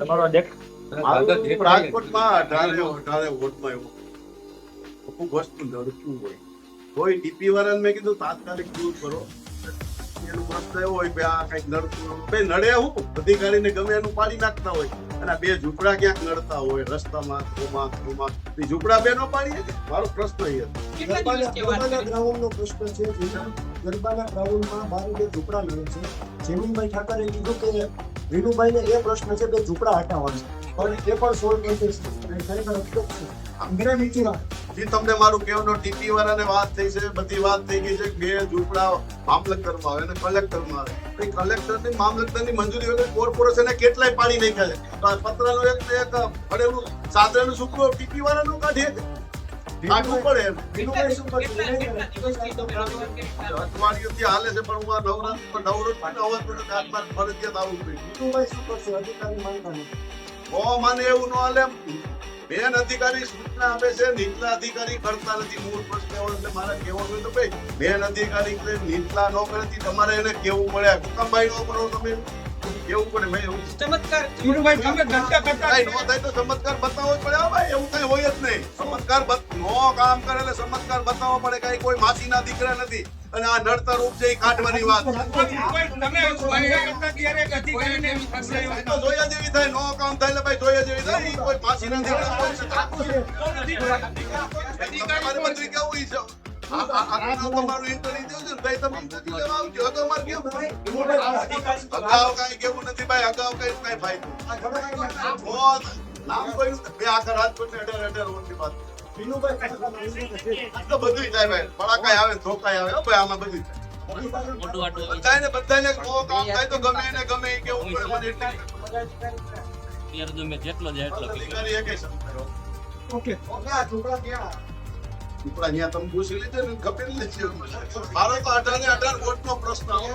તમારો દેખ મારું રાજકોટમાં અઢારે અઢારે વોટમાં એવું. અમુક વસ્તુ નડતું હોય. કોઈ ડીપી વાળાને મેં કીધું તાત્કાલિક દૂર કરો. એનો પ્રશ્ન એવો હોય કે આ કંઈક નડતું બે નડે હું અધિકારીને ગમે એનું પાડી નાખતા હોય. અને બે ઝૂંપડા ક્યાંક નડતા હોય? રસ્તામાં એ ઝૂંપડા બે નો પાડીએ કે? મારો પ્રશ્ન એ ગરબાના? ગ્રાઉન્ડનો પ્રશ્ન છે ગરબાના ગ્રાઉન્ડમાં બાર બે ઝૂંપડા મળે છે. જેમીનભાઈ ઠાકરે કીધું કે વિનુભાઈને એ પ્રશ્ન છે કે ઝૂંપડા હટાવવા છે. પણ એ પણ સોલ્વ નથી ખરેખર અફસોસ છે. જે, તમને મારું કહેવાનો ટીપી વાળાને વાત થઈ છે. બધી વાત થઈ ગઈ છે બે ઝૂંપડા મામલતદારમાં આવે અને કલેક્ટરમાં આવે. એ કલેક્ટરની મામલતદારની મંજૂરી વગર કોર્પોરેશને કેટલાય પાડી નાખ્યા આ પત્રનો એક એક પડેલું સાધન સુકરો ટીપી વાળાનું કાઢીએ. છે. પડે એમ. કઈ શું? અઠવાડિયુંથી હાલે છે પણ હું આ નવરાત્ર નવરાત્ર નવરાત્ર હાથમાં ફરજિયાત આવું જોઈએ વિનુભાઈ શું કરશે? અધિકારી માનતા ઓ મને એવું ન હાલે. બેન અધિકારી સૂચના આપે છે નીચલા અધિકારી કરતા નથી. મૂળ પ્રશ્ન એવો એટલે મારે કહેવાનું હોય તો ભાઈ બેન અધિકારી કરે નીચલા ન કરે તમારે એને કેવું પડે. હુકમભાઈ નો કરો તમે કેવું પડે? ભાઈ એવું ચમત્કાર વિનુભાઈ તમે ધંધા કરતા કઈ નો થાય તો ચમત્કાર બતાવો જ પડે કામ કરે એટલે ચમત્કાર બતાવવો પડે કે કોઈ માસીના દીકરા નથી. અને આ નડતર ઉપજે કાઢવાની વાત. જોયા જેવી થાય નો કામ થાય એટલે ભાઈ જોયા જેવી થાય. કોઈ માસીના દીકરા કોઈ તમારે બધું કેવું છે? તમારું interview છે ભાઈ તમે interview લેવા આવજો. અગાઉ મારે કેવું? અગાઉ કાંઈ કેવું નથી ભાઈ, અગાઉ કાંઈ કાંઈ ફાયદો. મોત, નામ કોઈનું નથી. બે આખા રાજકોટને અઢાર અઢાર વર્ષની વાત. આ તો બધુંય થાય ભાઈ. પડાકાય આવે, ધોકાય આવે. ભાઈ, આમાં બધુંય થાય. બધાયને બધાયને કો કામ થાય તો ગમે એને ગમે કેવું પડે. મને એટલી યાર જેટલો જાય એટલો પીવો. અધિકારી એકેય સમજાય હો. ઓકે આ ઝૂંપડા ક્યાં ઉપરા અહીંયા તમે પૂછી લીધે ને. મારો તો ને અઢાર વોટનો પ્રશ્ન હો.